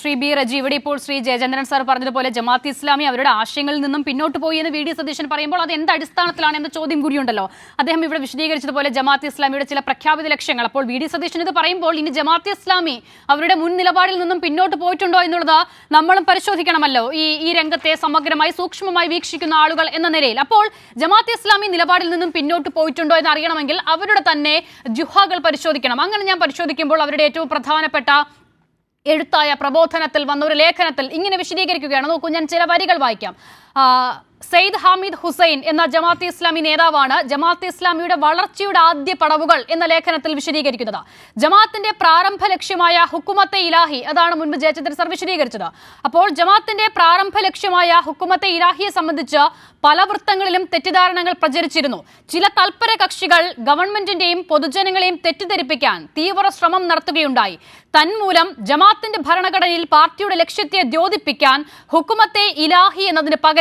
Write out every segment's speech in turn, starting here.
Shri B Reji ഇവിടെ ഇപ്പോൾ Shri Jayachandran sir പറഞ്ഞതുപോലെ ജമാഅത്ത് ഇസ്ലാമി അവരുടെ ആശയങ്ങളിൽ നിന്നും പിന്നോട്ട് പോയി എന്ന് വി ഡി സതീശൻ പറയുമ്പോൾ അത് എന്ത് അടിസ്ഥാനത്തിലാണ് എന്ന ചോദ്യം കൂടിയുണ്ടല്ലോ അദ്ദേഹം ഇവിടെ വിശദീകരിച്ചതുപോലെ ജമാഅത്ത് ഇസ്ലാമിയുടെ ചില പ്രഖ്യാപിത ലക്ഷ്യങ്ങൾ. അപ്പോൾ വി ഡി സതീശൻ ഇത് പറയുമ്പോൾ ഇനി ജമാഅത്ത് ഇസ്ലാമി അവരുടെ മുൻ നിലപാടിൽ നിന്നും പിന്നോട്ട് പോയിട്ടുണ്ടോ എന്നുള്ളത് നമ്മളും പരിശോധിക്കണമല്ലോ. ഈ ഈ രംഗത്തെ സമഗ്രമായി സൂക്ഷ്മമായി വീക്ഷിക്കുന്ന ആളുകൾ എന്ന നിലയിൽ. അപ്പോൾ ജമാഅത്ത് ഇസ്ലാമി നിലപാടിൽ നിന്നും പിന്നോട്ട് പോയിട്ടുണ്ടോ എന്ന് അറിയണമെങ്കിൽ അവരുടെ തന്നെ ജുഹാകൾ പരിശോധിക്കണം. അങ്ങനെ ഞാൻ പരിശോധിക്കുമ്പോൾ അവരുടെ ഏറ്റവും പ്രധാനപ്പെട്ട എഴുത്തായ പ്രബോധനത്തിൽ വന്ന ഒരു ലേഖനത്തിൽ ഇങ്ങനെ വിശദീകരിക്കുകയാണ്. നോക്കൂ ഞാൻ ചില വരികൾ വായിക്കാം. സെയ്ദ് ഹാമിദ് ഹുസൈൻ എന്ന ജമാഅത്തെ ഇസ്ലാമി നേതാവാണ് ജമാഅത്തെ ഇസ്ലാമിയുടെ വളർച്ചയുടെ ആദ്യ പടവുകൾ എന്ന ലേഖനത്തിൽ വിശദീകരിക്കുന്നത്. ജമാഅത്തിന്റെ പ്രാരംഭ ലക്ഷ്യമായ ഹുക്കുമത്തെ ഇലാഹി അതാണ് മുൻപ് ജയചന്ദ്രൻ സർ വിശദീകരിച്ചത്. അപ്പോൾ ജമാഅത്തിന്റെ പ്രാരംഭ ലക്ഷ്യമായ ഹുക്കുമത്തെ ഇലാഹിയെ സംബന്ധിച്ച് പല വൃത്തങ്ങളിലും തെറ്റിദ്ധാരണകൾ പ്രചരിച്ചിരുന്നു. ചില തൽപര കക്ഷികൾ ഗവൺമെന്റിന്റെയും പൊതുജനങ്ങളെയും തെറ്റിദ്ധരിപ്പിക്കാൻ തീവ്ര ശ്രമം നടത്തുകയുണ്ടായി. തന്മൂലം ജമാഅത്തിന്റെ ഭരണഘടനയിൽ പാർട്ടിയുടെ ലക്ഷ്യത്തെ ദ്യോതിപ്പിക്കാൻ ഹുക്കുമത്തെ ഇലാഹി എന്നതിന് പകരം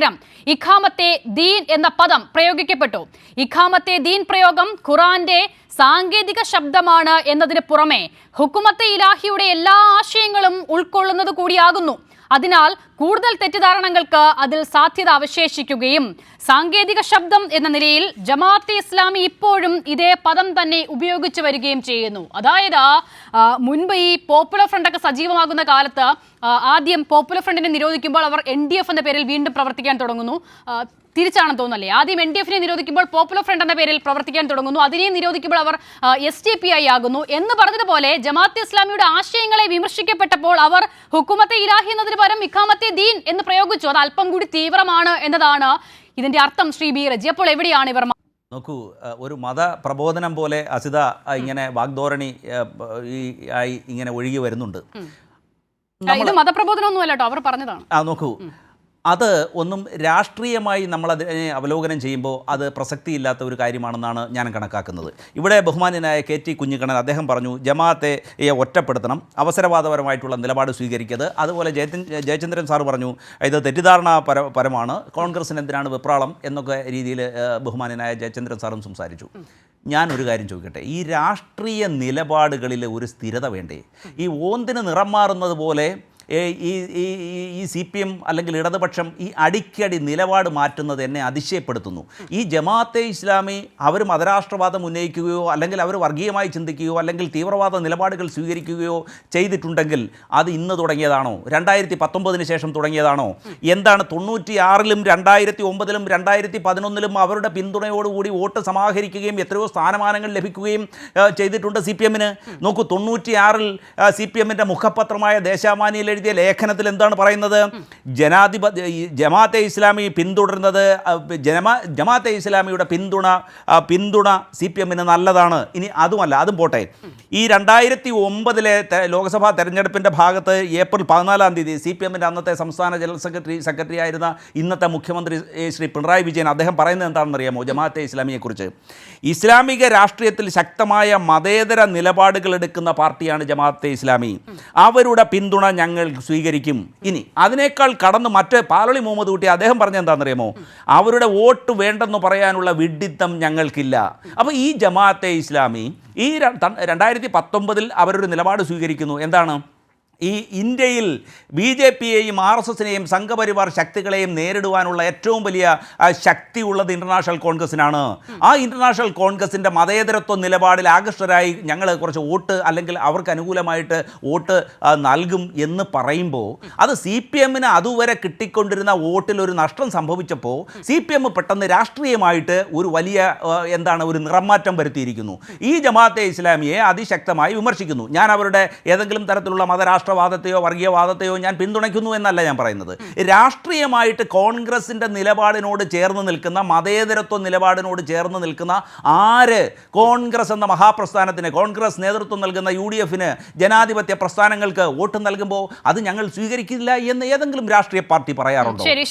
ഇഖാമത്തെ ദീൻ എന്ന പദം പ്രയോഗിക്കപ്പെട്ടു. ഇഖാമത്തെ ദീൻ പ്രയോഗം ഖുറാന്റെ സാങ്കേതിക ശബ്ദമാണ് എന്നതിന് പുറമെ ഹുക്കുമത്തെ ഇലാഹിയുടെ എല്ലാ ആശയങ്ങളും ഉൾക്കൊള്ളുന്നത് കൂടിയാകുന്നു. അതിനാൽ കൂടുതൽ തെറ്റിദ്ധാരണകൾക്ക് അതിൽ സാധ്യത അവശേഷിക്കുകയും സാങ്കേതിക ശബ്ദം എന്ന നിലയിൽ ജമാഅത്തെ ഇസ്ലാമി ഇപ്പോഴും ഇതേ പദം തന്നെ ഉപയോഗിച്ചു വരികയും ചെയ്യുന്നു. അതായത് മുൻപ് ഈ പോപ്പുലർ ഫ്രണ്ടൊക്കെ സജീവമാകുന്ന കാലത്ത് ആദ്യം പോപ്പുലർ ഫ്രണ്ടിനെ നിരോധിക്കുമ്പോൾ അവർ എൻ ഡി എഫ് എന്ന പേരിൽ വീണ്ടും പ്രവർത്തിക്കാൻ തുടങ്ങുന്നു. തിരിച്ചാണെന്ന് തോന്നുന്നല്ലേ? ആദ്യം എൻ ഡി എഫിനെ നിരോധിക്കുമ്പോൾ പോപ്പുലർ ഫ്രണ്ട് എന്ന പേരിൽ പ്രവർത്തിക്കാൻ തുടങ്ങുന്നു. അതിനെയും നിരോധിക്കുമ്പോൾ അവർ എസ് ഡി പി ഐ ആകുന്നു. എന്ന് പറഞ്ഞതുപോലെ ജമാഅത്ത് ഇസ്ലാമിയുടെ ആശയങ്ങളെ വിമർശിക്കപ്പെട്ടപ്പോൾ അവർ ഹുക്കുമത്തെ ഇലാഹി എന്നതിന് പകരം ഇഖാമത്തെ ദീൻ എന്ന് പ്രയോഗിച്ചു. അത് അല്പം കൂടി തീവ്രമാണ് എന്നതാണ് ഇതിന്റെ അർത്ഥം ശ്രീ ബി. റജി. അപ്പോൾ എവിടെയാണ് ഇവർ നോക്കൂ ഒരു മത പ്രബോധനം പോലെ അസിത ഇങ്ങനെ വാഗ്ദോരണി ആയി ഇങ്ങനെ ഒഴുകി വരുന്നുണ്ട്. ഇത് മതപ്രബോധനമൊന്നുമല്ല കേട്ടോ അവർ പറഞ്ഞതാണ്. ആ നോക്കൂ. അത് ഒന്നും രാഷ്ട്രീയമായി നമ്മളതിനെ അവലോകനം ചെയ്യുമ്പോൾ അത് പ്രസക്തിയില്ലാത്ത ഒരു കാര്യമാണെന്നാണ് ഞാൻ കണക്കാക്കുന്നത്. ഇവിടെ ബഹുമാന്യനായ കെ ടി കുഞ്ഞിക്കണ്ണൻ അദ്ദേഹം പറഞ്ഞു ജമാഅത്തെ ഒറ്റപ്പെടുത്തണം. അവസരവാദപരമായിട്ടുള്ള നിലപാട് സ്വീകരിക്കരുത്. അതുപോലെ ജയചന്ദ് ജയചന്ദ്രൻ സാർ പറഞ്ഞു ഇത് തെറ്റിദ്ധാരണ പര പരമാണ്. കോൺഗ്രസിന് എന്തിനാണ് വിപ്രാളം? എന്നൊക്കെ രീതിയിൽ ബഹുമാന്യനായ ജയചന്ദ്രൻ സാറും സംസാരിച്ചു. ഞാൻ ഒരു കാര്യം ചോദിക്കട്ടെ ഈ രാഷ്ട്രീയ നിലപാടുകളിൽ ഒരു സ്ഥിരത വേണ്ടേ? ഈ ഓന്തിന് നിറം മാറുന്നത് പോലെ ഈ ഈ സി പി എം അല്ലെങ്കിൽ ഇടതുപക്ഷം ഈ അടിക്കടി നിലപാട് മാറ്റുന്നത് എന്നെ അതിശയപ്പെടുത്തുന്നു. ഈ ജമാഅത്തെ ഇസ്ലാമി അവർ മതരാഷ്ട്രവാദം ഉന്നയിക്കുകയോ അല്ലെങ്കിൽ അവർ വർഗീയമായി ചിന്തിക്കുകയോ അല്ലെങ്കിൽ തീവ്രവാദ നിലപാടുകൾ സ്വീകരിക്കുകയോ ചെയ്തിട്ടുണ്ടെങ്കിൽ അത് ഇന്ന് തുടങ്ങിയതാണോ? രണ്ടായിരത്തി പത്തൊമ്പതിന് ശേഷം തുടങ്ങിയതാണോ? എന്താണ് തൊണ്ണൂറ്റി ആറിലും രണ്ടായിരത്തി ഒമ്പതിലും രണ്ടായിരത്തി പതിനൊന്നിലും അവരുടെ പിന്തുണയോടുകൂടി വോട്ട് സമാഹരിക്കുകയും എത്രയോ സ്ഥാനമാനങ്ങൾ ലഭിക്കുകയും ചെയ്തിട്ടുണ്ട് സി പി എമ്മിന്? നോക്കൂ തൊണ്ണൂറ്റിയാറിൽ സി പി എമ്മിന്റെ മുഖപത്രമായ ദേശാമാനിയിൽ എഴുതിയ ലേഖനത്തിൽ എന്താണ് പറയുന്നത്? ജനാധിപത്യ ജമാഅത്തെ ഇസ്ലാമി പിന്തുടരുന്നത് ജനമാ ജമാ ജമാഅത്തെ ഇസ്ലാമിയുടെ പിന്തുണ പിന്തുണ സി പി എമ്മിന് നല്ലതാണ്. ഇനി അതുമല്ല അതും പോട്ടെ. ഈ രണ്ടായിരത്തി ഒമ്പതിലെ ലോക്സഭാ തെരഞ്ഞെടുപ്പിന്റെ ഭാഗത്ത് ഏപ്രിൽ പതിനാലാം തീയതി സി പി എമ്മിന്റെ അന്നത്തെ സംസ്ഥാന ജനറൽ സെക്രട്ടറി സെക്രട്ടറി ആയിരുന്ന ഇന്നത്തെ മുഖ്യമന്ത്രി ശ്രീ പിണറായി വിജയൻ അദ്ദേഹം പറയുന്നത് എന്താണെന്ന് അറിയാമോ ജമാഅത്തെ ഇസ്ലാമിയെക്കുറിച്ച്? ഇസ്ലാമിക രാഷ്ട്രീയത്തിൽ ശക്തമായ മതേതര നിലപാടുകൾ എടുക്കുന്ന പാർട്ടിയാണ് ജമാഅത്തെ ഇസ്ലാമി. അവരുടെ പിന്തുണ ഞങ്ങൾ സ്വീകരിക്കും. ഇനി അതിനേക്കാൾ കടന്ന് മറ്റേ പാലളി മുഹമ്മദ് കുട്ടി അദ്ദേഹം പറഞ്ഞ എന്താണെന്നറിയാമോ? അവരുടെ വോട്ട് വേണ്ടെന്ന് പറയാനുള്ള വിഡിത്തം ഞങ്ങൾക്കില്ല. അപ്പോൾ ഈ ജമാഅത്തെ ഇസ്ലാമി ഈ രണ്ടായിരത്തി പത്തൊമ്പതിൽ അവരൊരു നിലപാട് സ്വീകരിക്കുന്നു. എന്താണ്? ഈ ഇന്ത്യയിൽ ബി ജെ പിയെയും ആർ എസ് എസിനെയും സംഘപരിവാർ ശക്തികളെയും നേരിടുവാനുള്ള ഏറ്റവും വലിയ ശക്തിയുള്ളത് ഇന്റർനാഷണൽ കോൺഗ്രസിനാണ് ആ ഇന്റർനാഷണൽ കോൺഗ്രസിന്റെ മതേതരത്വ നിലപാടിൽ ആകൃഷ്ടരായി ഞങ്ങൾ കുറച്ച് വോട്ട് അല്ലെങ്കിൽ അവർക്ക് അനുകൂലമായിട്ട് വോട്ട് നൽകും എന്ന് പറയുമ്പോൾ അത് സി പി എമ്മിന് അതുവരെ കിട്ടിക്കൊണ്ടിരുന്ന വോട്ടിൽ ഒരു നഷ്ടം സംഭവിച്ചപ്പോൾ സി പി എം പെട്ടെന്ന് രാഷ്ട്രീയമായിട്ട് ഒരു വലിയ എന്താണ് ഒരു നിറമാറ്റം വരുത്തിയിരിക്കുന്നു. ഈ ജമാഅത്തെ ഇസ്ലാമിയെ അതിശക്തമായി വിമർശിക്കുന്നു. ഞാൻ അവരുടെ ഏതെങ്കിലും തരത്തിലുള്ള മതരാഷ്ട്രവാദത്തെയോ വർഗീയവാദത്തെയോ ഞാൻ പിന്തുണയ്ക്കുന്നു എന്നല്ല ഞാൻ പറയുന്നത്. രാഷ്ട്രീയമായിട്ട് കോൺഗ്രസിന്റെ നിലപാടിനോട് ചേർന്ന് നിൽക്കുന്ന മതേതരത്വ നിലപാടിനോട് ചേർന്ന് നിൽക്കുന്ന ആര് കോൺഗ്രസ് എന്ന മഹാപ്രസ്ഥാനത്തിന് കോൺഗ്രസ് നേതൃത്വം നൽകുന്ന യു ഡി എഫിന് ജനാധിപത്യ പ്രസ്ഥാനങ്ങൾക്ക് വോട്ട് നൽകുമ്പോൾ അത് ഞങ്ങൾ സ്വീകരിക്കില്ല എന്ന് ഏതെങ്കിലും രാഷ്ട്രീയ പാർട്ടി പറയാറുണ്ടോ?